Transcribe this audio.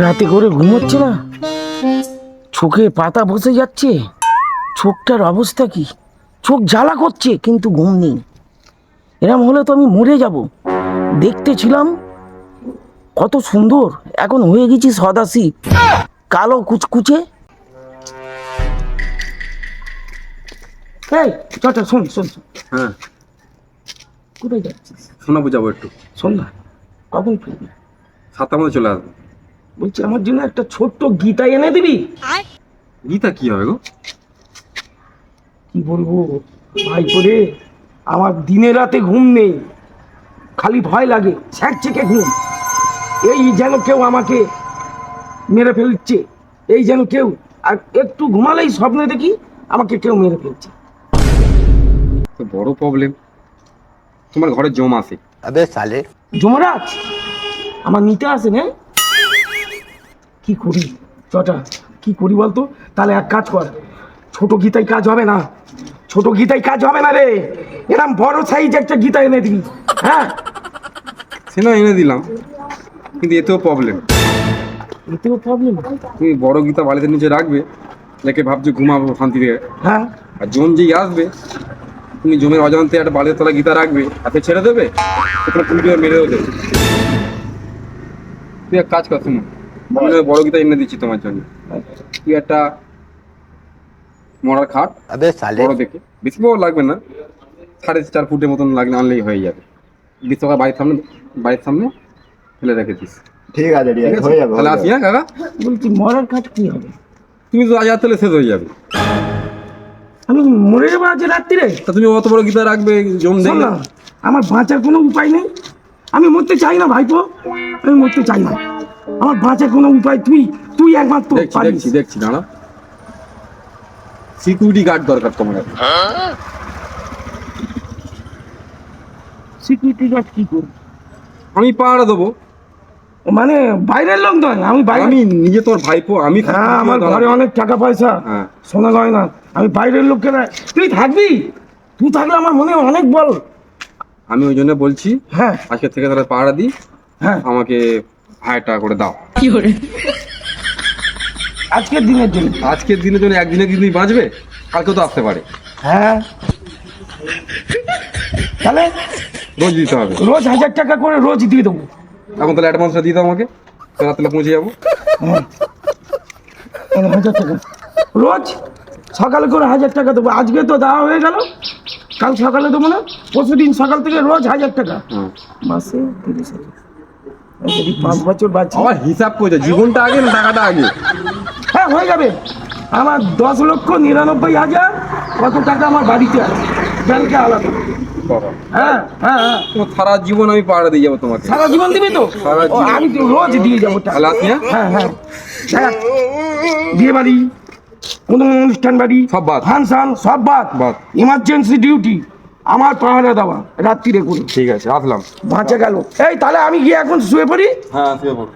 রাতে করে ঘুমোচ্ছে না? চোখে পাতা বসে যাচ্ছে। চোখটার অবস্থা কি? চোখ জ্বালা করছে কিন্তু ঘুম নেই। এরম হলে তো আমি মরে যাব। দেখতে ছিলাম কত সুন্দর। এখন হয়ে গেছি সদাসি কালো কুচকুচে। এই চটা শোন শোন। হ্যাঁ। কোথায় যাচ্ছিস? শোনা বুঝাবো একটু। শোন না কখন ফিরবি? সাতটার মধ্যে চলে আসব। বলছি আমার জন্য একটা ছোট্ট গীতা এনে দিবি? গীতা কি হবে গো? কি বলব? ভাই করে আমার দিনে রাতে ঘুম নেই। খালি ভয় লাগে ছ্যাঁক ছেঁকে ঘুম। এই যেন কেউ আমাকে মেরে ফেলছে এই যেন কেউ। আর একটু ঘুমালেই স্বপ্নে দেখি আমাকে কেউ মেরে ফেলছে। বড় প্রবলেম তোমার ঘরে জম আছে। আবে সালে। জমরাজ আমার নিতে আসে না হ্যাঁ? কি করি? চটা কি করি বলতো? তাহলে এক কাজ কর। ছোট গীতায় কাজ হবে না। ছোট গীতায় কাজ হবে না রে। এরম বড় সাইজ একটা গীতা এনে দিবি। হ্যাঁ? সে না এনে দিলাম। কিন্তু এতেও প্রবলেম এতেও প্রবলেম তুমি বড় গীতা বালিতে নিচে রাখবে লেখে ভাবছ ঘুমাবো শান্তি থেকে হ্যাঁ? আর জম যেই আসবে তুমি জমির অজান্তে একটা বালির তলা গীতা রাখবে হাতে ছেড়ে দেবে ওখানে দিয়ে মেরেও দেবে। তুই এক কাজ কর তুমি বড় গীতা এনে দিচ্ছি তোমার জন্য? তুই একটা মরার খাট? বড় দেখে। বেশি বড় লাগবে না। সাড়ে চার ফুটের মতন লাগলে আনলেই হয়ে যাবে। বিশ্বকাপ বাড়ির সামনে বাড়ির সামনে ফেলে রেখে দিস। ঠিক আছে হয়ে যাবে তাহলে আসি হ্যাঁ কাকা? বলছি মরার খাট কি হবে? তুমি তো আজ তাহলে শেষ হয়ে যাবে। আমি মরে যাব আজ রাত্রিরে? তা তুমি অত বড় গীতা রাখবে জম দেখে আমার বাঁচার কোনো উপায় নেই। আমি মরতে চাই না ভাইপো। আমি মরতে চাই না। আমার বাঁচার কোনো উপায় তুই তুই একমাত্র দেখছি দেখছি দেখছি দাঁড়া। সিকিউরিটি গার্ড দরকার তোমার। সিকিউরিটি গার্ড কি করব? আমি পাহাড়ে দেবো। মানে বাইরের লোক নয় আমি বাইরে আমি নিজে তোর ভাইপো আমি হ্যাঁ আমার ঘরে অনেক টাকা পয়সা হ্যাঁ। শোনা যায় না আমি বাইরের লোককে তুই থাকবি? তুই থাকলে আমার মনে হয় অনেক বল। আমি ওই জন্য বলছি হ্যাঁ। আজকে থেকে তাহলে পাহাড়া দিই। হ্যাঁ। আমাকে হাজার টাকা করে দাও। আজকের দিনের জন্য। আজকের দিনের জন্য একদিনে কি তুমি বাঁচবে? কালকে তো আসতে পারে। হ্যাঁ। তাহলে রোজ দিতে হবে। রোজ হাজার টাকা করে রোজ দিয়ে দেবো। এখন তাহলে অ্যাডভান্সটা দিয়ে দাও আমাকে। রাত্রে পৌঁছে যাব। হ্যাঁ হাজার টাকা। রোজ সকালে করে হাজার টাকা দেবো। আজকে তো দেওয়া হয়ে গেল। কাল সকালে দেবো না। পরশু দিন সকাল থেকে রোজ হাজার টাকা। হুম মাসে তিরিশ হাজার। যদি পাঁচ বছর বাঁচি। হিসাব করছে জীবনটা আগে না টাকাটা আগে? হ্যাঁ হয়ে যাবে। আমার দশ লক্ষ নিরানব্বই হাজার কত টাকা আমার বাড়িতে আছে? ব্যাংকে আলাদা। হ্যাঁ হ্যাঁ হ্যাঁ। সারা জীবন আমি পাহাড়ে দিয়ে যাব তোমাকে। সারা জীবন দিবি তো। আমি তো রোজ দিয়ে যাব হ্যাঁ? হ্যাঁ হ্যাঁ। দেখ বিয়ে বাড়ি কোনো অনুষ্ঠান বাড়ি সব বাদ। ফাংশন সব বাদ। বাদ। ইমার্জেন্সি ডিউটি আমার পাহারা দেওয়া রাত্রিরে করে ঠিক আছে আসলাম বাঁচা গেল। এই তাহলে আমি গিয়ে এখন শুয়ে পড়ি? হ্যাঁ শুয়ে পড়ো।